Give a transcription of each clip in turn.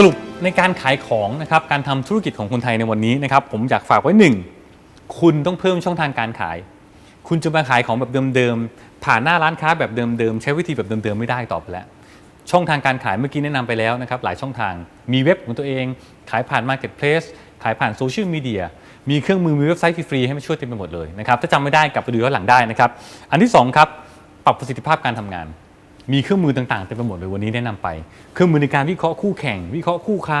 สรุปในการขายของนะครับการทำธุรกิจของคนไทยในวันนี้นะครับผมอยากฝากไว้หนึ่งคุณต้องเพิ่มช่องทางการขาย คุณจะมาขายของแบบเดิมๆผ่านหน้าร้านค้าแบบเดิมๆใช้วิธีแบบเดิมๆไม่ได้ต่อไปแล้วช่องทางการขายเมื่อกี้แนะนำไปแล้วนะครับหลายช่องทางมีเว็บของตัวเอง ขายผ่าน Marketplace ขายผ่านโซเชียลมีเดียมีเครื่องมือมีเว็บไซต์ฟรีๆให้มาช่วยเต็มไปหมดเลยนะครับถ้าจำไม่ได้กลับไปดูย้อนหลังได้นะครับอันที่สองครับปรับประสิทธิภาพการทำงาน มีเครื่องมือต่างๆเต็มไปหมดเลยวันนี้แนะนำไป เครื่องมือในการวิเคราะห์คู่แข่ง วิเคราะห์คู่ค้า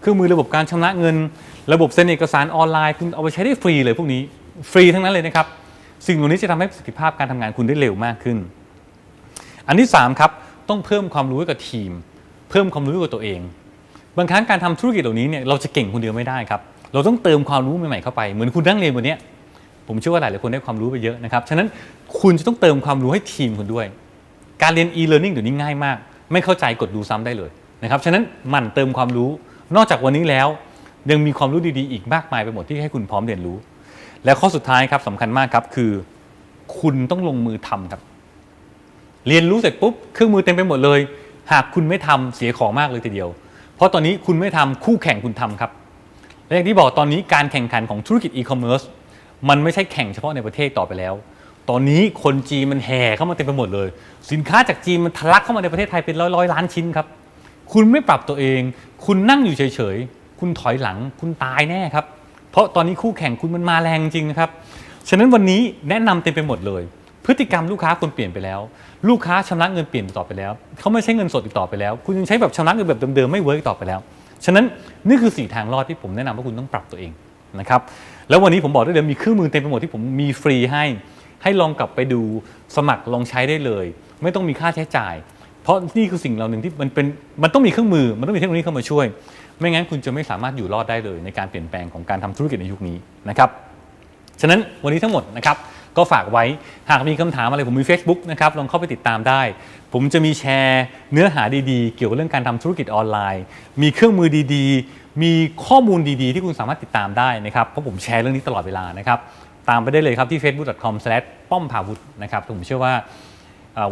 เครื่องมือระบบการชำระเงิน ระบบเซ็นเอกสารออนไลน์คุณเอาไปใช้ได้ฟรีเลยพวกนี้ฟรีทั้งนั้นเลยนะครับสิ่งเหล่านี้จะทำให้ประสิทธิภาพการทำงานคุณได้เร็วมากขึ้น อันที่3ครับต้องเพิ่มความรู้ให้กับทีม เพิ่มความรู้ให้กับตัวเอง บางครั้งการทำธุรกิจเหล่านี้เนี่ยเราจะเก่งคนเดียวไม่ได้ครับเราต้องเติมความรู้ใหม่ๆเข้าไปเหมือนคุณนั่งเรียนวันนี้ผมเชื่อว่าหลายๆคนได้ความรู้ไปเยอะนะครับ ฉะนั้นคุณจะต้องเติมความรู้ให้ทีมคุณด้วย การเรียน e-learning เดี๋ยวนี้ง่ายมาก ไม่เข้าใจกดดูซ้ำได้เลยนะครับฉะนั้นหมั่นเติมความรู้ นอกจากวันนี้แล้ว ยังมีความรู้ดีๆ อีกมากมายไปหมดที่ให้คุณพร้อมเรียนรู้ และข้อสุดท้ายครับสำคัญมากครับคือ คุณต้องลงมือทำครับ เรียนรู้เสร็จปุ๊บเครื่องมือเต็มไปหมดเลย หากคุณไม่ทำเสียของมากเลยทีเดียว เพราะตอนนี้คุณไม่ทำคู่แข่งคุณทำครับและอย่างที่บอกตอนนี้การแข่งขันของธุรกิจอีคอมเมิร์ซมันไม่ใช่แข่งเฉพาะในประเทศต่อไปแล้ว ตอนนี้คนจีนมันแห่เข้ามาเต็มไปหมดเลย สินค้าจากจีนมันทะลักเข้ามาในประเทศไทยเป็นร้อยร้อยล้านชิ้นครับ คุณไม่ปรับตัวเอง คุณนั่งอยู่เฉยๆ คุณถอยหลัง คุณตายแน่ครับ เพราะตอนนี้คู่แข่งคุณมันมาแรงจริงนะครับ ฉะนั้นวันนี้แนะนำเต็มไปหมดเลย พฤติกรรมลูกค้าคุณเปลี่ยนไปแล้ว ลูกค้าชำระเงินเปลี่ยนต่อไปแล้ว เขาไม่ใช้เงินสดอีกต่อไปแล้ว คุณยังใช้แบบชำระเงินแบบเดิมๆไม่เวิร์กต่อไปแล้ว ฉะนั้นนี่คือสี่ทางรอดที่ผมแนะนำว่าคุณต้องปรับตัวเองนะครับ แล้ววันนี้ผมบอกได้เลยมีเครื่องมือเต็มไปหมดที่ผมมีฟรีให้ ให้ลองกลับไปดูสมัครลองใช้ได้เลย ไม่ต้องมีค่าใช้จ่าย เพราะนี่คือสิ่งเหล่าหนึ่งที่มันเป็นมันต้องมีเครื่องมือ มันต้องมีเทคโนโลยีเข้ามาช่วย ไม่งั้นคุณจะไม่สามารถอยู่รอดได้เลย ในการเปลี่ยนแปลงของการทำธุรกิจในยุคนี้นะครับฉะนั้นวันนี้ทั้งหมดนะครับก็ฝากไว้หากมีคำถามอะไรผมมี Facebook นะครับลองเข้าไปติดตามได้ ผมจะมีแชร์เนื้อหาดีๆ เกี่ยวกับเรื่องการทำธุรกิจออนไลน์ มีเครื่องมือดีๆ มีข้อมูลดีๆ ที่คุณสามารถติดตามได้นะครับเพราะผมแชร์เรื่องนี้ตลอดเวลานะครับ ตามไปได้เลยครับที่ facebook.com/ ป้อมพาวุธนะครับผมเชื่อว่า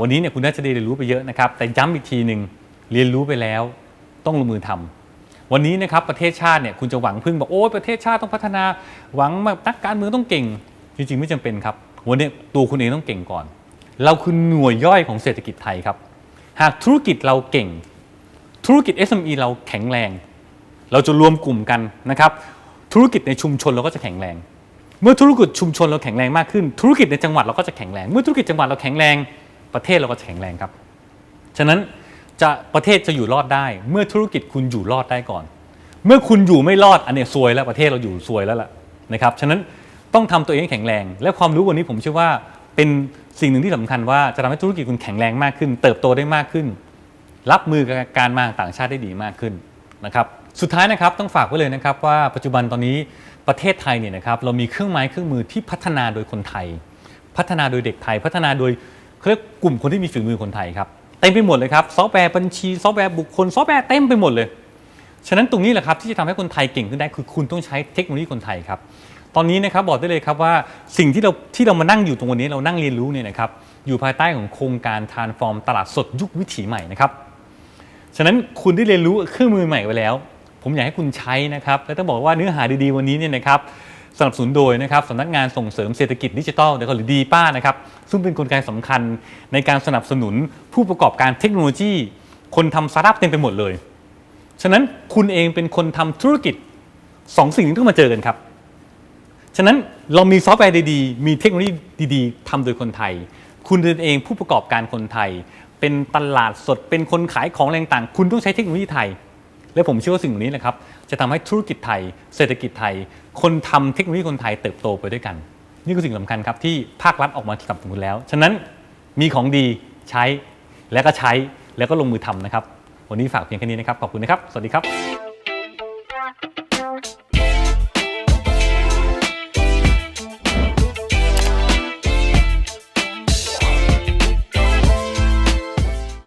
วันนี้เนี่ยคุณน่าจะได้เรียนรู้ไปเยอะนะครับ แต่ย้ำอีกทีหนึ่งเรียนรู้ไปแล้วต้องลงมือทำวันนี้นะครับประเทศชาติเนี่ยคุณจะหวังพึ่งบอกโอ้ยประเทศชาติต้องพัฒนา หวังแบบนักการเมืองต้องเก่ง จริงๆ ไม่จำเป็นครับ วันนี้ตัวคุณเองต้องเก่งก่อน เราคือหน่วยย่อยของเศรษฐกิจไทยครับ หากธุรกิจเราเก่ง ธุรกิจ SME เราแข็งแรง เราจะรวมกลุ่มกันนะครับ ธุรกิจในชุมชนเราก็จะแข็งแรง เมื่อธุรกิจชุมชนเราแข็งแรงมากขึ้น ธุรกิจในจังหวัดเราก็จะแข็งแรง เมื่อธุรกิจจังหวัดเราแข็งแรงประเทศเราก็จะแข็งแรงครับ ฉะนั้นจะประเทศจะอยู่รอดได้ เมื่อธุรกิจคุณอยู่รอดได้ก่อน เมื่อคุณอยู่ไม่รอดอันเนี้ยซวยแล้วประเทศเราอยู่ซวยแล้วล่ะนะครับฉะนั้นต้องทำตัวเองให้แข็งแรง และความรู้วันนี้ผมเชื่อว่าเป็นสิ่งหนึ่งที่สำคัญว่าจะทำให้ธุรกิจคุณแข็งแรงมากขึ้น เติบโตได้มากขึ้น รับมือกับการมาต่างชาติได้ดีมากขึ้นนะครับสุดท้ายนะครับต้องฝากไว้เลยนะครับว่าปัจจุบันตอนนี้ ประเทศไทยเนี่ยนะครับเรามีเครื่องไม้เครื่องมือที่พัฒนาโดยคนไทย พัฒนาโดยเด็กไทย พัฒนาโดยเขาเรียกกลุ่มคนที่มีฝีมือคนไทยครับเต็มไปหมดเลยครับซอฟต์แวร์บัญชีซอฟต์แวร์บุคคลซอฟต์แวร์เต็มไปหมดเลย ฉะนั้นตรงนี้แหละครับที่จะทำให้คนไทยเก่งขึ้นได้คือคุณต้องใช้เทคโนโลยีคนไทยครับตอนนี้นะครับบอกได้เลยครับว่าสิ่งที่เราที่เรามานั่งอยู่ตรงวันนี้เรานั่งเรียนรู้เนี่ยนะครับอยู่ภายใต้ของโครงการทานฟอร์มตลาดสดยุควิถีใหม่นะครับฉะนั้นคุณได้เรียนรู้เครื่องมือใหม่ไว้แล้ว ผมอยากให้คุณใช้นะครับ และต้องบอกว่าเนื้อหาดีๆวันนี้เนี่ยนะครับสนับสนุนโดยนะครับสำนักงานส่งเสริมเศรษฐกิจดิจิทัลหรือดีป้านะครับซึ่งเป็นกลไกสำคัญในการสนับสนุนผู้ประกอบการเทคโนโลยี คนทำสตาร์ทอัพเต็มไปหมดเลย ฉะนั้นคุณเองเป็นคนทำธุรกิจสองสิ่งนี้ต้องมาเจอกันครับ ฉะนั้นเรามีซอฟต์แวร์ดีๆ มีเทคโนโลยีดีๆทำโดยคนไทย คุณเองผู้ประกอบการคนไทย เป็นตลาดสดเป็นคนขายของอะไรต่าง คุณต้องใช้เทคโนโลยีไทย และผมเชื่อว่าสิ่งเหล่านี้นะครับจะทำให้ธุรกิจไทย เศรษฐกิจไทย คนทำเทคโนโลยีคนไทยเติบโตไปด้วยกัน นี่คือสิ่งสำคัญครับที่ภาครัฐออกมาสนับสนุนแล้ว ฉะนั้นมีของดีใช้แล้วก็ใช้แล้วก็ลงมือทำนะครับ วันนี้ฝากเพียงแค่นี้นะครับ ขอบคุณนะครับ สวัสดีครับ